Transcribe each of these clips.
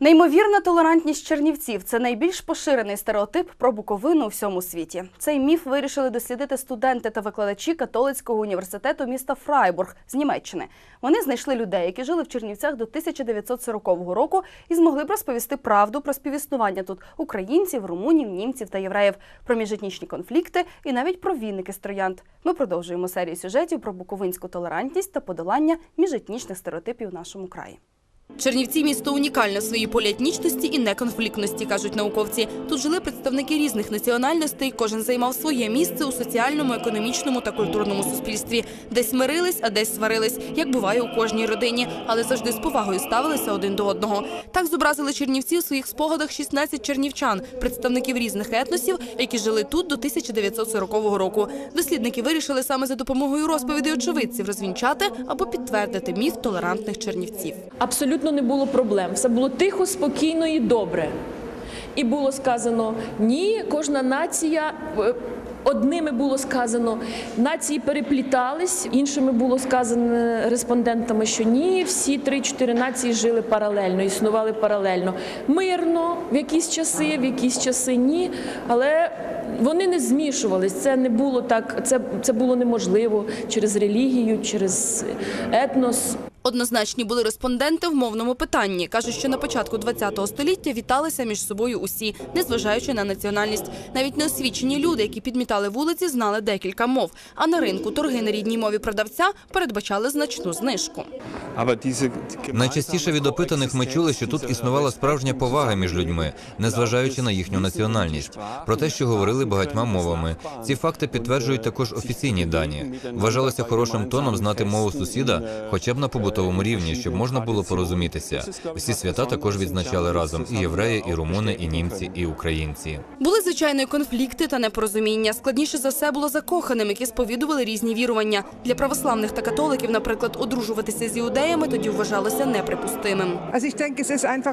Неймовірна толерантність чернівців це найбільш поширений стереотип про Буковину у всьому світі. Цей міф вирішили дослідити студенти та викладачі католицького університету міста Фрайбург з Німеччини. Вони знайшли людей, які жили в Чернівцях до 1940 року і змогли б розповісти правду про співіснування тут українців, румунів, німців та євреїв, про міжетнічні конфлікти і навіть про вінники з троянд. Ми продовжуємо серію сюжетів про буковинську толерантність та подолання міжетнічних стереотипів в нашому краї. Чернівці місто унікальне в своїй поліетнічності і неконфліктності, кажуть науковці. Тут жили представники різних національностей. Кожен займав своє місце у соціальному, економічному та культурному суспільстві. Десь мирились, а десь сварились, як буває у кожній родині, але завжди з повагою ставилися один до одного. Так зобразили чернівці у своїх спогадах 16 чернівчан, представників різних етносів, які жили тут до 1940 року. Дослідники вирішили саме за допомогою розповідей очевидців розвінчати або підтвердити міф толерантних чернівців. Абсолютно не було проблем. Все було тихо, спокійно і добре. І було сказано ні, кожна нація. е, Одними було сказано, нації переплітались, іншими було сказано респондентами, що ні, всі три-чотири нації жили паралельно, існували паралельно. Мирно в якісь часи, в якісь часи ні. Але вони не змішувались. Це не було так, це, це було неможливо через релігію, через етнос. Однозначні були респонденти в мовному питанні. Кажуть, що на початку ХХ століття віталися між собою усі, незважаючи на національність. Навіть неосвічені люди, які підмітали вулиці, знали декілька мов. А на ринку торги на рідній мові продавця передбачали значну знижку. Найчастіше від опитаних ми чули, що тут існувала справжня повага між людьми, незважаючи на їхню національність. Про те, що говорили багатьма мовами. Ці факти підтверджують також офіційні дані. Вважалося хорошим тоном знати мову сусіда, хоча б на побутовому рівні, щоб можна було порозумітися. Всі свята також відзначали разом і євреї, і румуни, і німці, і українці. Були звичайно і конфлікти та непорозуміння. Складніше за все було закоханим, які сповідували різні вірування. Для православних та католиків, наприклад, одружуватися з іудеями тоді вважалося неприпустимим.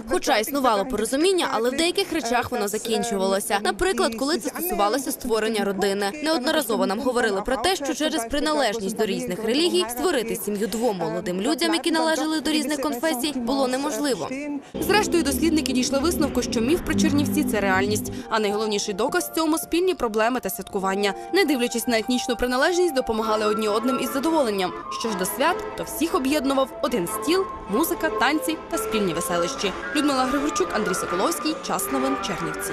Хоча існувало порозуміння, але в деяких речах воно закінчувалося. Наприклад, коли це стосувалося створення родини. Неодноразово нам говорили про те, що через приналежність до різних релігій створити сім'ю двом молодим людям, які належали до різних конфесій, було неможливо. Зрештою, дослідники дійшли висновку, що міф про Чернівці це реальність. А найголовніший доказ цьому спільні проблеми та святкування. Не дивлячись на етнічну приналежність, допомагали одні одним із задоволенням. Що ж до свят, то всіх об'єднував один стіл, музика, танці та спільні веселищі. Людмила Григорчук, Андрій Соколовський. Час новин Чернівці.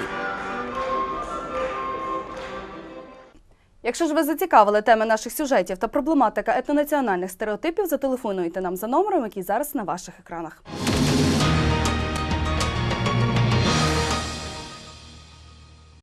Якщо ж ви зацікавили теми наших сюжетів та проблематика етнонаціональних стереотипів, зателефонуйте нам за номером, який зараз на ваших екранах.